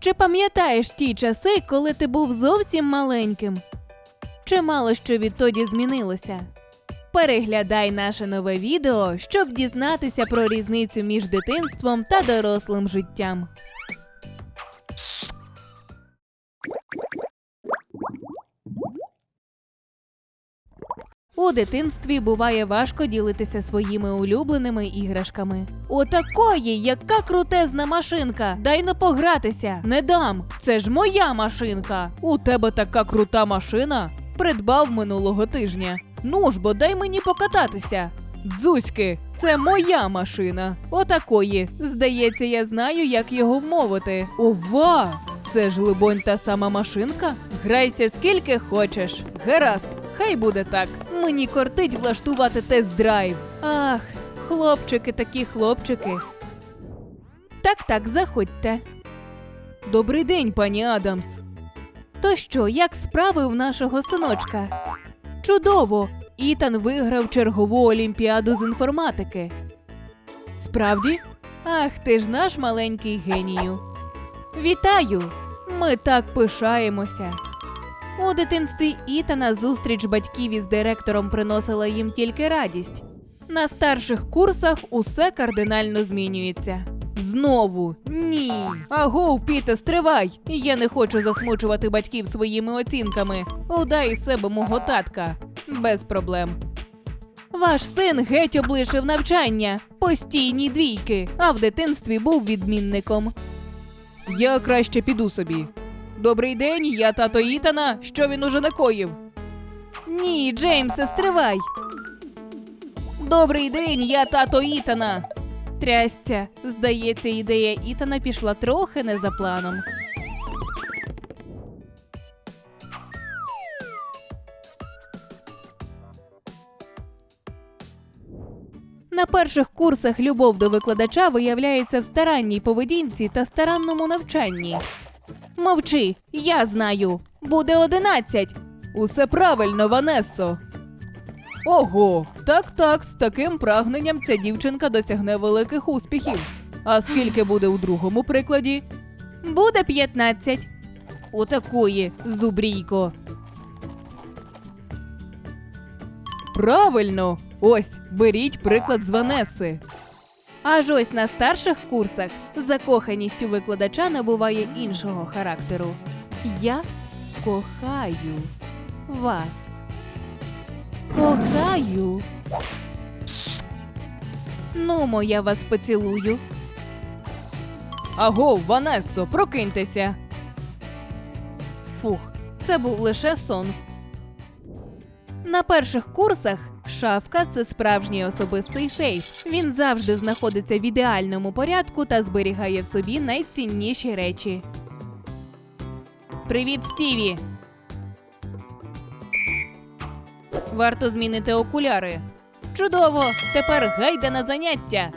Чи пам'ятаєш ті часи, коли ти був зовсім маленьким? Чи мало що відтоді змінилося? Переглядай наше нове відео, щоб дізнатися про різницю між дитинством та дорослим життям. У дитинстві буває важко ділитися своїми улюбленими іграшками. Отакої, яка крутезна машинка! Дай но погратися! Не дам! Це ж моя машинка! У тебе така крута машина? Придбав минулого тижня. Ну ж бо дай мені покататися. Дзузьки, це моя машина. Отакої. Здається, я знаю, як його вмовити. Ова! Це ж либонь та сама машинка? Грайся скільки хочеш. Гаразд, хай буде так. Мені кортить влаштувати тест-драйв. Ах, хлопчики такі хлопчики. Так, так, заходьте. Добрий день, пані Адамс. То що, як справи в нашого синочка? Чудово! Ітан виграв чергову олімпіаду з інформатики. Справді? Ах, ти ж наш маленький генію. Вітаю! Ми так пишаємося. У дитинстві Ітана зустріч батьків із директором приносила їм тільки радість. На старших курсах усе кардинально змінюється. Знову ні. Агов, Піте, стривай! Я не хочу засмучувати батьків своїми оцінками. Удай із себе мого татка. Без проблем. Ваш син геть облишив навчання, постійні двійки, а в дитинстві був відмінником. Я краще піду собі. Добрий день, я тато Ітана. Що він уже накоїв? Ні, Джеймсе, стривай. Добрий день, я тато Ітана. Трястя, здається, ідея Ітана пішла трохи не за планом. На перших курсах любов до викладача виявляється в старанній поведінці та старанному навчанні. Мовчи, я знаю. Буде одинадцять. Усе правильно, Ванессо. Ого, так так, з таким прагненням ця дівчинка досягне великих успіхів. А скільки буде у другому прикладі? Буде 15. Отакої, зубрійко. Правильно! Ось, беріть приклад з Ванеси. Аж ось на старших курсах закоханість у викладача набуває іншого характеру. Я кохаю вас. Кохаю. Ну, мо я вас поцілую. Аго, Ванессо, прокиньтеся. Фух, це був лише сон. На перших курсах шафка це справжній особистий сейф. Він завжди знаходиться в ідеальному порядку та зберігає в собі найцінніші речі. Привіт, Стіві! Варто змінити окуляри. Чудово! Тепер гайда на заняття.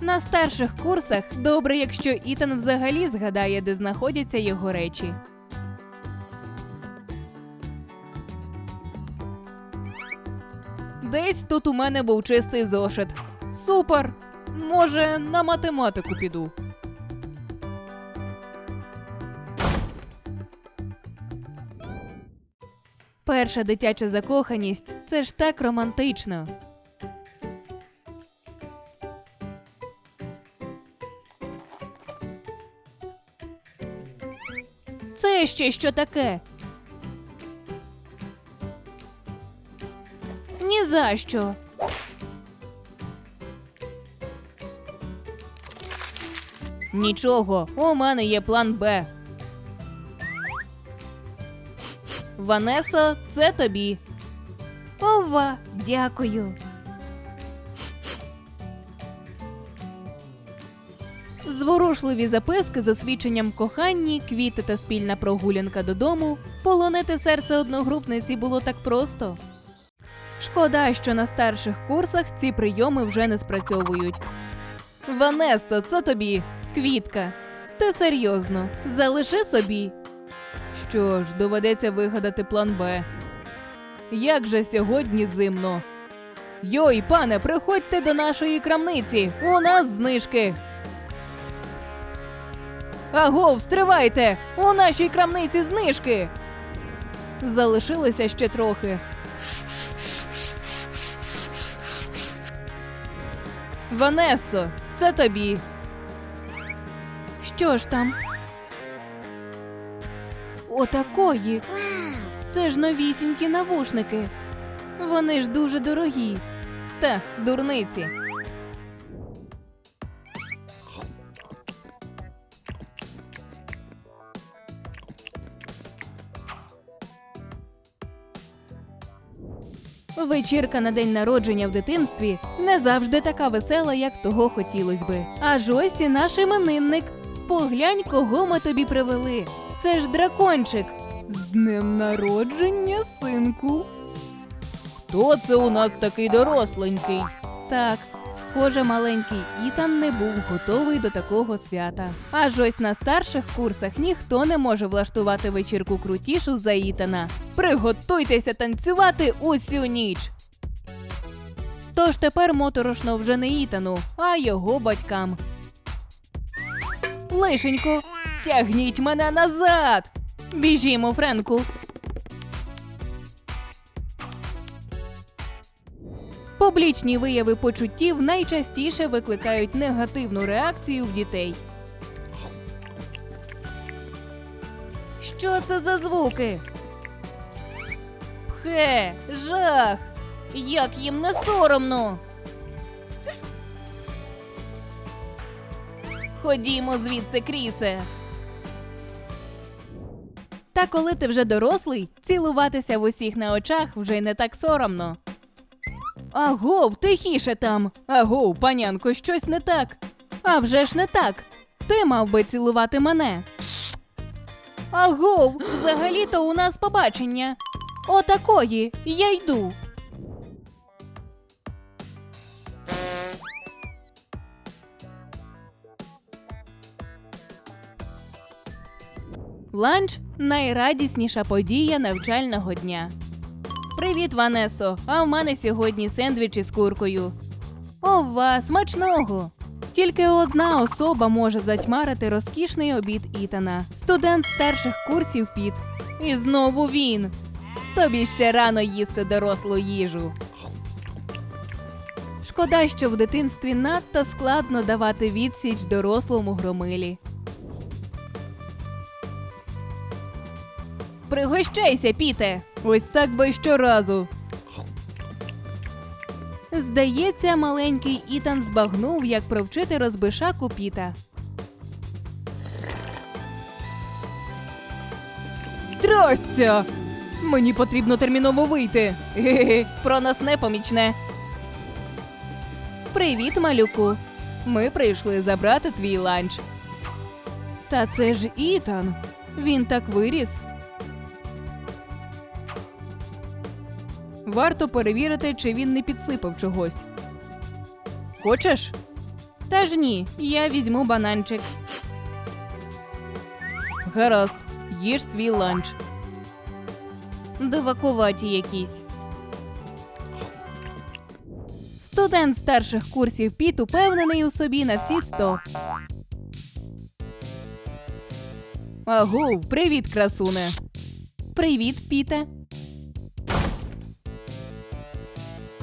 На старших курсах добре, якщо Ітан взагалі згадає, де знаходяться його речі. Десь тут у мене був чистий зошит. Супер! Може, на математику піду. Перша дитяча закоханість це ж так романтично. Це ще що таке? За що. Нічого, у мене є план Б. Ванесо, це тобі. Ова, дякую. Зворушливі записки з освіченням коханні, квіти та спільна прогулянка додому. Полонити серце одногрупниці було так просто. Шкода, що на старших курсах ці прийоми вже не спрацьовують. Ванесо, це тобі квітка. Ти серйозно, залиши собі. Що ж, доведеться вигадати план Б. Як же сьогодні зимно. Йой, пане, приходьте до нашої крамниці. У нас знижки. Агов, стривайте! У нашій крамниці знижки. Залишилося ще трохи. Ванессо, це тобі. Що ж там? Отакої. Це ж новісінькі навушники. Вони ж дуже дорогі. Та, дурниці. Вечірка на день народження в дитинстві не завжди така весела, як того хотілось би. Аж ось і наш іменинник. Поглянь, кого ми тобі привели. Це ж дракончик. З днем народження, синку. Хто це у нас такий доросленький? Так, схоже, маленький Ітан не був готовий до такого свята. Аж ось на старших курсах ніхто не може влаштувати вечірку крутішу за Ітана. Приготуйтеся танцювати усю ніч. Тож тепер моторошно вже не Ітану, а його батькам. Лишенько, тягніть мене назад. Біжімо, Френку. Публічні вияви почуттів найчастіше викликають негативну реакцію в дітей. Що це за звуки? Пхе, жах! Як їм не соромно. Ходімо звідси, Крісе. Та коли ти вже дорослий, цілуватися в усіх на очах вже не так соромно. Агов, тихіше там. Агов, панянко, щось не так. А вже ж не так. Ти мав би цілувати мене. Агов, взагалі-то у нас побачення. Отакої, я йду. Ланч найрадісніша подія навчального дня. Привіт, Ванесо! А в мене сьогодні сендвіч із куркою. Ова, смачного! Тільки одна особа може затьмарити розкішний обід Ітана. Студент старших курсів Піт. І знову він. Тобі ще рано їсти дорослу їжу. Шкода, що в дитинстві надто складно давати відсіч дорослому громилі. Пригощайся, Піте! Ось так би щоразу. Здається, маленький Ітан збагнув, як провчити розбишаку Піта. Трастя! Мені потрібно терміново вийти. Ге-ге, про нас не помічне. Привіт, малюку. Ми прийшли забрати твій ланч. Та це ж Ітан. Він так виріс. Варто перевірити, чи він не підсипав чогось. Хочеш? Та ні, я візьму бананчик. Гаразд, їж свій ланч. Дивакуваті якісь. Студент старших курсів Піт упевнений у собі на всі сто. Агов, привіт, красуне. Привіт, Піте.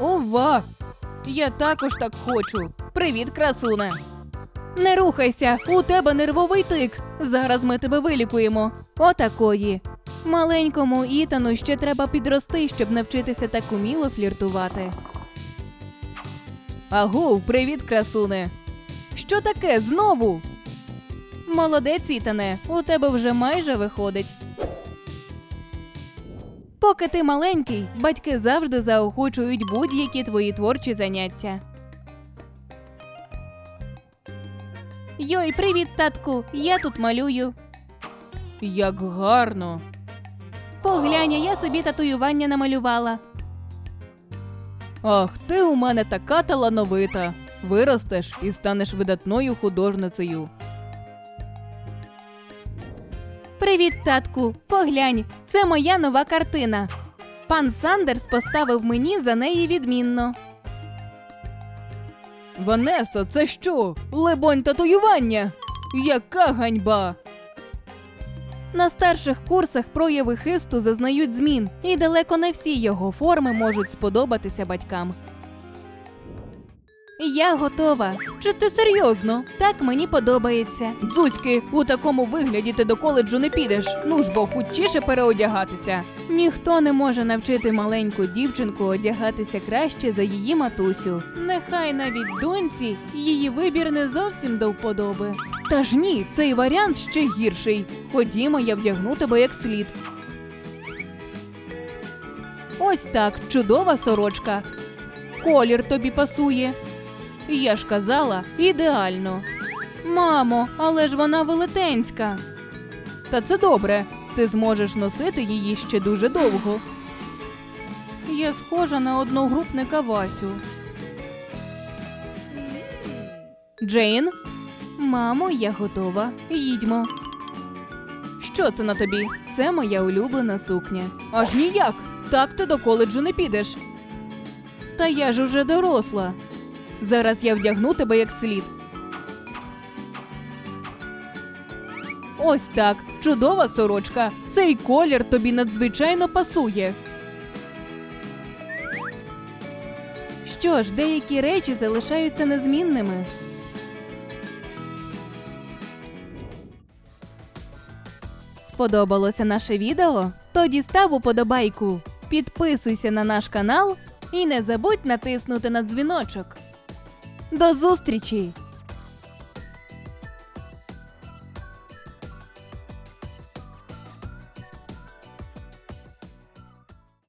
Ова! Я також так хочу. Привіт, красуне. Не рухайся, у тебе нервовий тик. Зараз ми тебе вилікуємо. Отакої. Маленькому Ітану ще треба підрости, щоб навчитися так уміло фліртувати. Агов, привіт, красуне. Що таке знову? Молодець, Ітане, у тебе вже майже виходить. Поки ти маленький, батьки завжди заохочують будь-які твої творчі заняття. Йой, привіт, татку! Я тут малюю. Як гарно. Поглянь, я собі татуювання намалювала. Ах, ти у мене така талановита. Виростеш і станеш видатною художницею. Привіт, татку. Поглянь, це моя нова картина. Пан Сандерс поставив мені за неї відмінно. Ванесо, це що? Лебонь татуювання. Яка ганьба! На старших курсах прояви хисту зазнають змін, і далеко не всі його форми можуть сподобатися батькам. Я готова. Чи ти серйозно? Так мені подобається. Дзузьки, у такому вигляді ти до коледжу не підеш. Ну ж бо хутчіше переодягатися. Ніхто не може навчити маленьку дівчинку одягатися краще за її матусю. Нехай навіть доньці її вибір не зовсім до вподоби. Та ж ні, цей варіант ще гірший. Ходімо, я вдягну тебе як слід. Ось так, чудова сорочка. Колір тобі пасує. Я ж казала, ідеально. Мамо, але ж вона велетенська. Та це добре. Ти зможеш носити її ще дуже довго. Я схожа на одногрупника Васю. Джейн? Мамо, я готова. Їдьмо. Що це на тобі? Це моя улюблена сукня. Аж ніяк. Так ти до коледжу не підеш. Та я ж уже доросла. Зараз я вдягну тебе як слід. Ось так, чудова сорочка. Цей колір тобі надзвичайно пасує. Що ж, деякі речі залишаються незмінними. Сподобалося наше відео? Тоді став уподобайку, підписуйся на наш канал і не забудь натиснути на дзвіночок. До зустрічі!